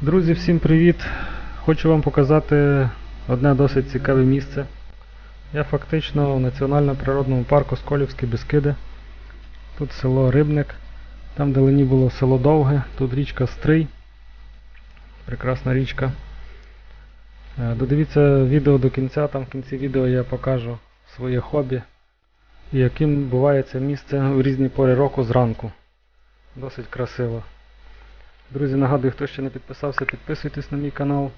Друзі, всім привіт! Хочу вам показати одне досить цікаве місце. Я фактично в Національному природному парку Сколівські Бескиди. Тут село Рибник, там вдалині було село Довге, тут річка Стрий. Прекрасна річка. Е, Додивіться відео до кінця, там в кінці відео я покажу своє хобі і яким буває це місце у різні пори року зранку. Досить красиво. Друзі, нагадую, хто ще не підписався, підписуйтесь на мій канал.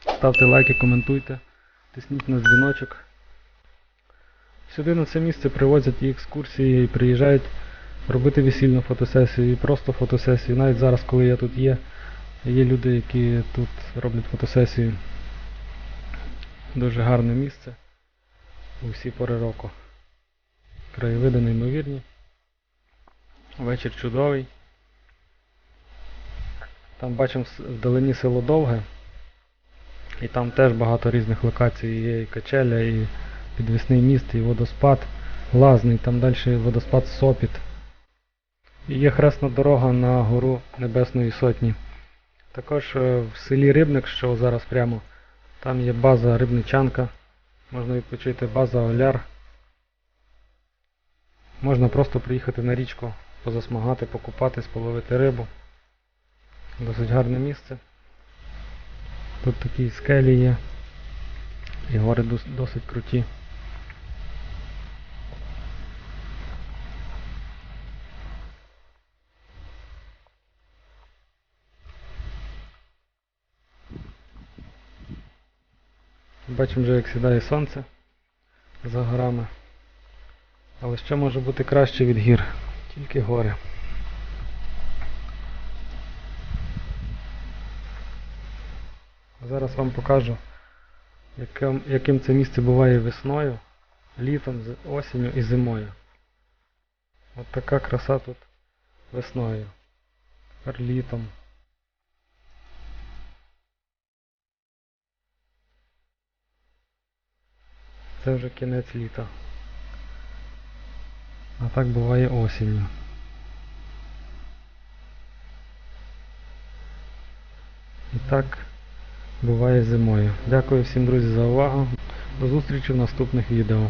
Ставте лайки, коментуйте, тисніть на дзвіночок. Сюди на це місце привозять і екскурсії, і приїжджають робити весільну фотосесію, і просто фотосесію. Навіть зараз, коли я тут є, є люди, які тут роблять фотосесію. Дуже гарне місце у всі пори року. Краєвиди неймовірні. Вечір чудовий. Там бачимо вдалині село Довге. І там теж багато різних локацій. Є і качеля, і підвісний міст, і водоспад Лазний, там далі водоспад Сопіт. І є хресна дорога на гору Небесної Сотні. Також е, в селі Рибник, що зараз прямо, там є база Рибничанка. Можна відпочити база Оляр. Можна просто приїхати на річку, позасмагати, покупатись, половити рибу. Досить гарне місце. Тут такі скелі є. І гори досить круті. Бачимо вже як сідає сонце за горами. Але що може бути краще від гір? Тільки гори. Зараз вам покажу, яким, яким це місце буває весною, літом, осінню і зимою. От така краса тут весною. Тепер літом. Це вже кінець літа. А так буває осінню. І так буває зимою. Дякую всім друзі за увагу. До зустрічі в наступних відео.